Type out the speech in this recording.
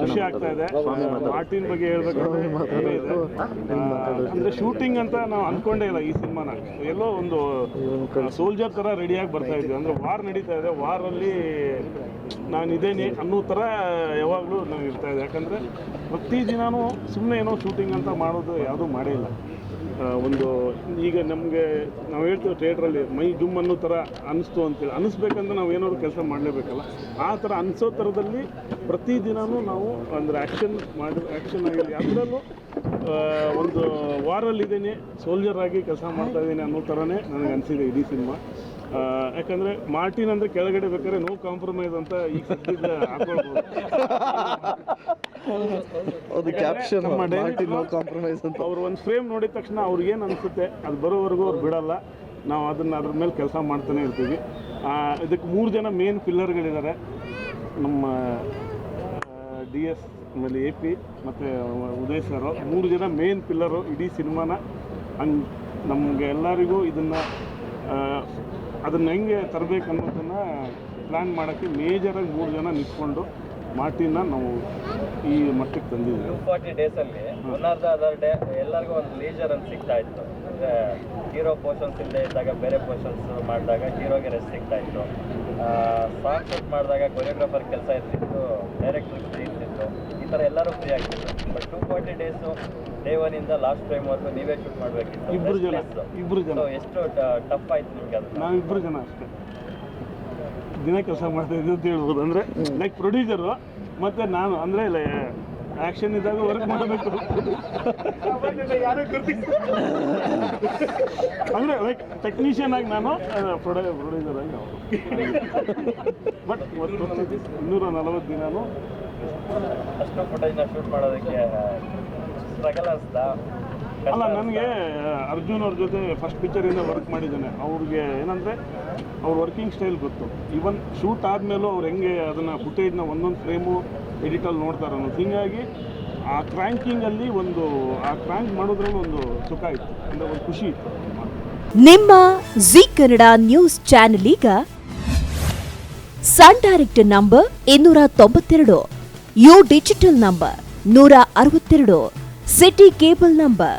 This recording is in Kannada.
ಖುಷಿ ಆಗ್ತಾ ಇದೆ. ಮಾರ್ಟಿನ್ ಬಗ್ಗೆ ಹೇಳ್ಬೇಕಂದ್ರೆ. ಅಂದ್ರೆ ಶೂಟಿಂಗ್ ಅಂತ ನಾವು ಅನ್ಕೊಂಡೇ ಇಲ್ಲ ಈ ಸಿನಿಮಾನ. ಎಲ್ಲೋ ಒಂದು ಸೋಲ್ಜರ್ ತರ ರೆಡಿಯಾಗಿ ಬರ್ತಾ ಇದ್ವಿ. ಅಂದ್ರೆ ವಾರ್ ನಡೀತಾ ಇದೆ. ವಾರಲ್ಲಿ ನಾನು ಇದೇನಿ ಅನ್ನೋ ಥರ ಯಾವಾಗಲೂ ನಾವು ಇರ್ತಾ ಇದೆ ಯಾಕಂದರೆ ಪ್ರತಿ ದಿನಾನೂ ಸುಮ್ಮನೆ ಏನೋ ಶೂಟಿಂಗ್ ಅಂತ ಮಾಡೋದು ಯಾವುದೂ ಮಾಡೇ ಇಲ್ಲ. ಒಂದು ಈಗ ನಮಗೆ ನಾವು ಹೇಳ್ತೀವಿ ಥಿಯೇಟ್ರಲ್ಲಿ ಮೈ ಜುಮ್ ಅನ್ನೋ ಥರ ಅನಿಸ್ತು ಅಂತೇಳಿ. ಅನಿಸ್ಬೇಕಂದ್ರೆ ನಾವು ಏನಾದ್ರು ಕೆಲಸ ಮಾಡಲೇಬೇಕಲ್ಲ. ಆ ಥರ ಅನಿಸೋ ಥರದಲ್ಲಿ ಪ್ರತಿ ದಿನಾನೂ ನಾವು ಅಂದರೆ ಆ್ಯಕ್ಷನ್ ಮಾಡಿ ಆ್ಯಕ್ಷನ್ ಆಗಿರಲಿ ಅದರಲ್ಲೂ ಒಂದು ವಾರಲ್ಲಿದ್ದೀನಿ ಸೋಲ್ಜರ್ ಆಗಿ ಕೆಲಸ ಮಾಡ್ತಾ ಇದ್ದೀನಿ ಅನ್ನೋ ಥರನೇ ನನಗೆ ಅನಿಸಿದೆ ಇಡೀ ಸಿನಿಮಾ. ಯಾಕಂದರೆ ಮಾರ್ಟಿನ್ ಅಂದರೆ ಕೆಳಗಡೆ ಬೇಕಾದ್ರೆ ನೋ ಕಾಂಪ್ರಮೈಸ್ ಅಂತ ಈಗ ಸದ್ಯದ ಅದು ಕ್ಯಾಪ್ಷನ್ ಮಾರ್ಟಿನ್ ನೋ ಕಾಂಪ್ರಮೈಸ್ ಅಂತ. ಅವ್ರು ಒಂದು ಫ್ರೇಮ್ ನೋಡಿದ ತಕ್ಷಣ ಅವ್ರಿಗೆ ಏನು ಅನಿಸುತ್ತೆ ಅದು ಬರೋವರೆಗೂ ಅವ್ರು ಬಿಡಲ್ಲ. ನಾವು ಅದನ್ನು ಅದ್ರ ಮೇಲೆ ಕೆಲಸ ಮಾಡ್ತಾನೆ ಇರ್ತೀವಿ. ಇದಕ್ಕೆ ಮೂರು ಜನ ಮೇನ್ ಪಿಲ್ಲರ್ಗಳಿದ್ದಾರೆ ನಮ್ಮ ಡಿ ಎಸ್ ಆಮೇಲೆ ಎ ಪಿ ಮತ್ತು ಉದಯ್ ಸರ್ ಮೂರು ಜನ ಮೇನ್ ಪಿಲ್ಲರು ಇಡೀ ಸಿನಿಮಾನ. ಹಂಗೆ ನಮಗೆ ಎಲ್ಲರಿಗೂ ಇದನ್ನು ಅದನ್ನು ಹೆಂಗೆ ತರಬೇಕು ಅನ್ನೋದನ್ನು ಪ್ಲ್ಯಾನ್ ಮಾಡೋಕ್ಕೆ ಮೇಜರಾಗಿ ಮೂರು ಜನ ನಿಂತ್ಕೊಂಡು ಮಾರ್ಟಿನ ನಾವು ಈ ಮಟ್ಟಕ್ಕೆ ತಂದಿದ್ದೀವಿ. ಟೂ ಫಾರ್ಟಿ ಡೇಸಲ್ಲಿ one or the other day ಎಲ್ಲರಿಗೂ ಒಂದು ಲೀಜರ್ ಅಂತ ಸಿಗ್ತಾ ಇತ್ತು. ಅಂದರೆ ಹೀರೋ ಪೋರ್ಷನ್ಸ್ ಇಲ್ಲದೆ ಇದ್ದಾಗ ಬೇರೆ ಪೋರ್ಷನ್ಸ್ ಮಾಡಿದಾಗ ಹೀರೋಗೆ ರೆಸ್ಟ್ ಸಿಗ್ತಾ ಇತ್ತು. ಸಾಂಗ್ ಶೂಟ್ ಮಾಡಿದಾಗ ಕೊರಿಯೋಗ್ರಾಫರ್ ಕೆಲಸ ಇರ್ತಿತ್ತು ಡೈರೆಕ್ಟರ್ ಫ್ರೀ ಇರ್ತಿತ್ತು. ಈ ಥರ ಎಲ್ಲರೂ ಫ್ರೀ ಆಗ್ತಿತ್ತು but two forty days day ಒನ್ನಿಂದ last ಟೈಮ್ವರೆಗೂ ನೀವೇ ಶೂಟ್ ಮಾಡಬೇಕಿತ್ತು. ಇಬ್ಬರು ಜನ ಇಬ್ಬರು ಜನ. ಎಷ್ಟು ಟಫ್ ಆಯ್ತು ನಿಮಗೆ ಅದು? ನಾವಿಬ್ಬರು ಜನ ಅಷ್ಟೇ. ದಿನ ಕೆಲಸ ಮಾಡ್ತಾ ಇದ್ದೀವಿ ಅಂತ ಹೇಳ್ಬೋದು. ಅಂದರೆ ಲೈಕ್ ಪ್ರೊಡ್ಯೂಸರು ಮತ್ತು ನಾನು, ಅಂದರೆ ಆ್ಯಕ್ಷನ್ ಇದ್ದಾಗ ವರ್ಕ್ ಮಾಡಬೇಕು. ಅಂದರೆ ಲೈಕ್ ಟೆಕ್ನಿಷಿಯನ್ ಆಗಿ ನಾನು ಪ್ರೊಡ್ಯೂ ಪ್ರೊಡ್ಯೂಸರ್ ಆಗಿ ಬಟ್ ಇನ್ನೂರ ನಲವತ್ತು ದಿನಾನು. ಅಷ್ಟು ಫುಟೇಜ್ನ ಶೂಟ್ ಮಾಡೋದಕ್ಕೆ ಸ್ಟ್ರಗಲ್ ಅನಿಸ್ತಾ ಅಲ್ಲ, ನನಗೆ ಅರ್ಜುನ್ ಅವ್ರ ಜೊತೆ ಫಸ್ಟ್ ಪಿಕ್ಚರಿಂದ ವರ್ಕ್ ಮಾಡಿದ್ದೇನೆ. ಅವ್ರಿಗೆ ಏನಂದರೆ, ಅವ್ರ ವರ್ಕಿಂಗ್ ಸ್ಟೈಲ್ ಗೊತ್ತು. ಈವನ್ ಶೂಟ್ ಆದಮೇಲೂ ಅವ್ರು ಹೆಂಗೆ ಅದನ್ನು ಫುಟೇಜ್ನ ಒಂದೊಂದು ಫ್ರೇಮು ಎಡಿಟಲ್ಲಿ ನೋಡ್ತಾರೆ ಅನ್ನೋದು. ಹೀಗಾಗಿ ಆ ಕ್ರ್ಯಾಂಕಿಂಗಲ್ಲಿ ಒಂದು, ಆ ಕ್ರ್ಯಾಂಕ್ ಮಾಡೋದ್ರಲ್ಲಿ ಒಂದು ಸುಖ ಇತ್ತು. ಅಂದರೆ ಒಂದು ಖುಷಿ ಇತ್ತು ನಿಮ್ಮ ಜಿ ಕನ್ನಡ ನ್ಯೂಸ್ ಚಾನೆಲ್ ಈಗ ಸನ್ ಡೈರೆಕ್ಟ್ ನಂಬರ್ ಇನ್ನೂರ ತೊಂಬತ್ತೆರಡು, ಯು ಡಿಜಿಟಲ್ ನಂಬರ್ ನೂರ ಅರವತ್ತೆರಡು, ಸಿಟಿ ಕೇಬಲ್ ನಂಬರ್